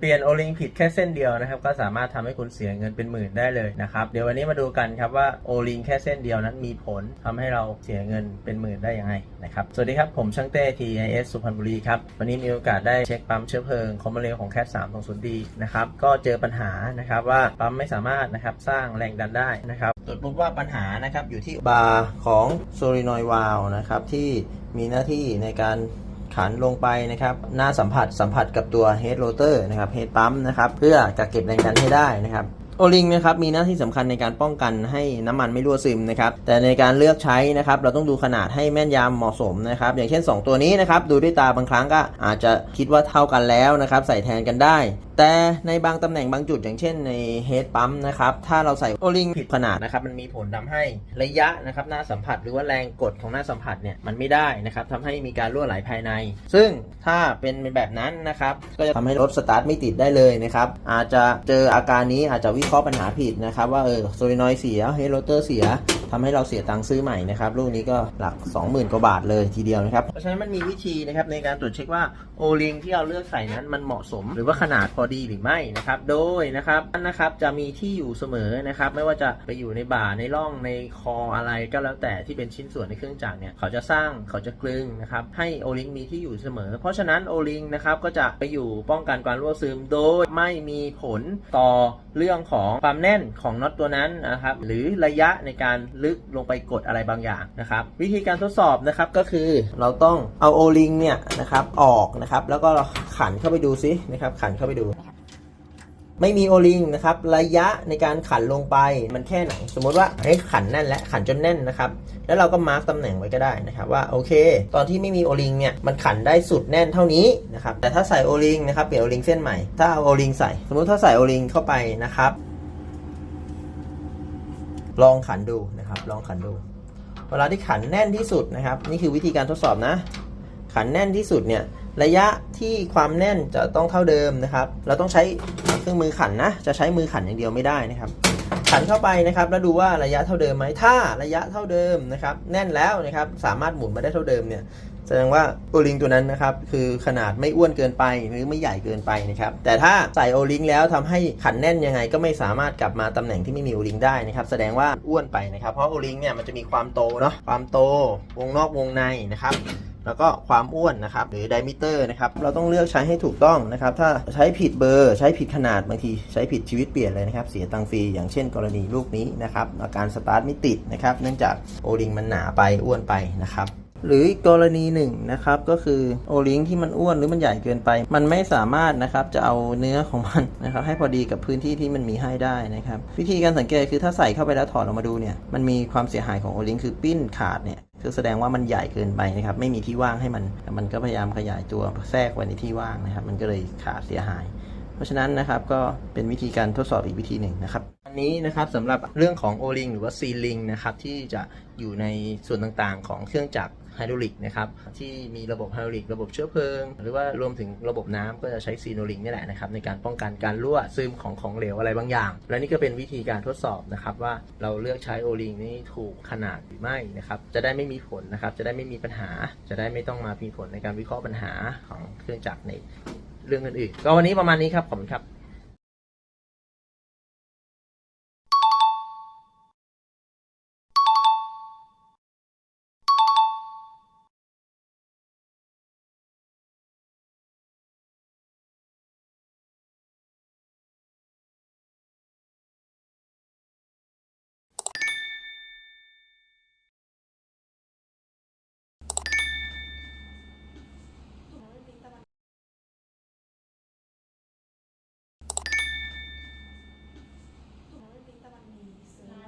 เปลี่ยนโอลิงผิดแค่เส้นเดียวนะครับ ก็สามารถทำให้คุณเสียเงินเป็นหมื่นได้เลยนะครับ เดี๋ยววันนี้มาดูกันครับว่าโอลิงแค่เส้นเดียวนั้นมีผลทำให้เราเสียเงินเป็นหมื่นได้ยังไงนะครับ สวัสดีครับผมช่างเต้ TIS สุพรรณบุรีครับ วันนี้มีโอกาสได้เช็คปั๊มเชื้อเพลิงคอมมอนเรลของแคท3 2 0 d นะครับ ก็เจอปัญหานะครับว่าปั๊มไม่สามารถนะครับสร้างแรงดันได้นะครับตรวจพบว่าปัญหานะครับอยู่ที่บาร์ของโซลินอยวาลนะครับที่มีหน้าที่ในการ ขันลงไปนะครับ หน้าสัมผัสสัมผัสกับตัว head rotor นะครับ head pump นะครับเพื่อกักเก็บแรงดันให้ได้นะครับโอลิงนะครับมีหน้าที่สำคัญในการป้องกันให้น้ำมันไม่รั่วซึมนะครับแต่ในการเลือกใช้นะครับเราต้องดูขนาดให้แม่นยำเหมาะสมนะครับอย่างเช่น 2 ตัวนี้นะครับดูด้วยตาบางครั้งก็อาจจะคิดว่าเท่ากันแล้วนะครับใส่แทนกันได้ แต่ในบางตำแหน่งบางจุดอย่างเช่นในเฮดปั๊มนะครับ ถ้าเราใส่โอลิงผิดขนาดนะครับ มันมีผลทำให้ระยะนะครับหน้าสัมผัส หรือว่าแรงกดของหน้าสัมผัสเนี่ยมันไม่ได้นะครับทำให้มีการรั่วไหลภายใน ซึ่งถ้าเป็นแบบนั้นนะครับ ก็จะทำให้รถสตาร์ทไม่ติดได้เลยนะครับ อาจจะเจออาการนี้อาจจะวิเคราะห์ปัญหาผิดนะครับ ว่าเออโซลินอยด์เสียเฮดโรเตอร์เสีย ทำให้เราเสียตังค์ซื้อใหม่นะครับลูกนี้ก็หลัก 20,000 กว่าบาทเลยทีเดียวนะครับ เพราะฉะนั้นมันมีวิธีนะครับในการตรวจเช็คว่าโอลิงที่เราเลือกใส่นั้นมันเหมาะสม หรือว่าขนาดพอดีหรือไม่นะครับโดยนะครับนั่นนะครับจะมีที่อยู่เสมอนะครับไม่ว่าจะไปอยู่ในบ่าในร่องในคออะไรก็แล้วแต่ที่เป็นชิ้นส่วนในเครื่องจักรเนี่ยเขาจะสร้างเขาจะกลึงนะครับให้โอลิงมีที่อยู่เสมอ เพราะฉะนั้นโอลิงนะครับก็จะไปอยู่ป้องกันการรั่วซึมโดยไม่มีผลต่อเรื่องของความแน่นของน็อตตัวนั้นนะครับหรือระยะในการลึกลงไปกดอะไรบางอย่างนะครับ วิธีการทดสอบนะครับก็คือเราต้องเอาโอลิงเนี่ยนะครับออกนะครับ แล้วก็ขันเข้าไปดูซินะครับ ขันเข้าไปดู ไม่มีโอลิงนะครับ ระยะในการขันลงไปมันแค่ไหน สมมติว่าเฮ้ยขันแน่นและขันจนแน่นนะครับ แล้วเราก็มาร์กตำแหน่งไว้ก็ได้นะครับ ว่าโอเค ตอนที่ไม่มีโอลิงเนี่ยมันขันได้สุดแน่นเท่านี้นะครับแต่ถ้าใส่โอลิงนะครับเปลี่ยนโอลิงเส้นใหม่ถ้าเอาโอลิงใส่ สมมุติถ้าใส่โอลิงเข้าไปนะครับ ลองขันดูนะครับ ลองขันดู เวลาที่ขันแน่นที่สุดนะครับ นี่คือวิธีการทดสอบนะ ขันแน่นที่สุดเนี่ยระยะที่ความแน่นจะต้องเท่าเดิมนะครับ เราต้องใช้เครื่องมือขันนะ จะใช้มือขันอย่างเดียวไม่ได้นะครับ ขันเข้าไปนะครับ แล้วดูว่าระยะเท่าเดิมไหมถ้าระยะเท่าเดิมนะครับ แน่นแล้วนะครับ สามารถหมุนมาได้เท่าเดิมเนี่ย แสดงว่าโอลิงตัวนั้นนะครับคือขนาดไม่อ้วนเกินไปหรือไม่ใหญ่เกินไปนะครับแต่ถ้าใส่โอลิงแล้วทำให้ขันแน่นยังไง ก็ไม่สามารถกลับมาตำแหน่งที่ไม่มีโอลิงได้นะครับแสดงว่าอ้วนไปนะครับเพราะโอลิงเนี่ยมันจะมีความโตเนาะความโตวงนอกวงในนะครับแล้วก็ความอ้วนนะครับหรือไดมิเตอร์นะครับเราต้องเลือกใช้ให้ถูกต้องนะครับ ถ้าใช้ผิดเบอร์ ใช้ผิดขนาดบางที ใช้ผิดชีวิตเปลี่ยนเลยนะครับ เสียตังฟรีอย่างเช่นกรณีลูกนี้นะครับอาการสตาร์ทไม่ติดนะครับ เนื่องจากโอลิงมันหนาไปอ้วนไปนะครับ หรืออีกกรณีหนึ่งนะครับก็คือโอลิงที่มันอ้วนหรือมันใหญ่เกินไป มันไม่สามารถนะครับจะเอาเนื้อของมันนะครับให้พอดีกับพื้นที่ที่มันมีให้ได้นะครับวิธีการสังเกตคือถ้าใส่เข้าไปแล้วถอดออกมาดูเนี่ยมันมีความเสียหายของโอลิงคือปิ้นขาดเนี่ยคือแสดงว่ามันใหญ่เกินไปนะครับไม่มีที่ว่างให้มัน มันก็พยายามขยายตัวแทรกไว้ในที่ว่างนะครับ มันก็เลยขาดเสียหาย เพราะฉะนั้นนะครับก็เป็นวิธีการทดสอบอีกวิธีหนึ่งนะครับอันนี้นะครับสำหรับเรื่องของ O-ring หรือว่า C-ring นะครับที่จะอยู่ในส่วนต่างๆ ของเครื่องจักร ไฮดรอลิกนะครับที่มีระบบไฮดรอลิกระบบเชื้อเพลิง หรือว่ารวมถึงระบบน้ำก็จะใช้ซีโนลิงนี่แหละนะครับในการป้องกันการรั่วซึมของของเหลวอะไรบางอย่าง และนี่ก็เป็นวิธีการทดสอบนะครับว่าเราเลือกใช้โอลิงนี่ถูกขนาดหรือไม่นะครับจะได้ไม่มีผลนะครับจะได้ไม่มีปัญหา จะได้ไม่ต้องมามีผลในการวิเคราะห์ปัญหาของเครื่องจักรในเรื่องอื่นๆก็วันนี้ประมาณนี้ครับขอบคุณครับ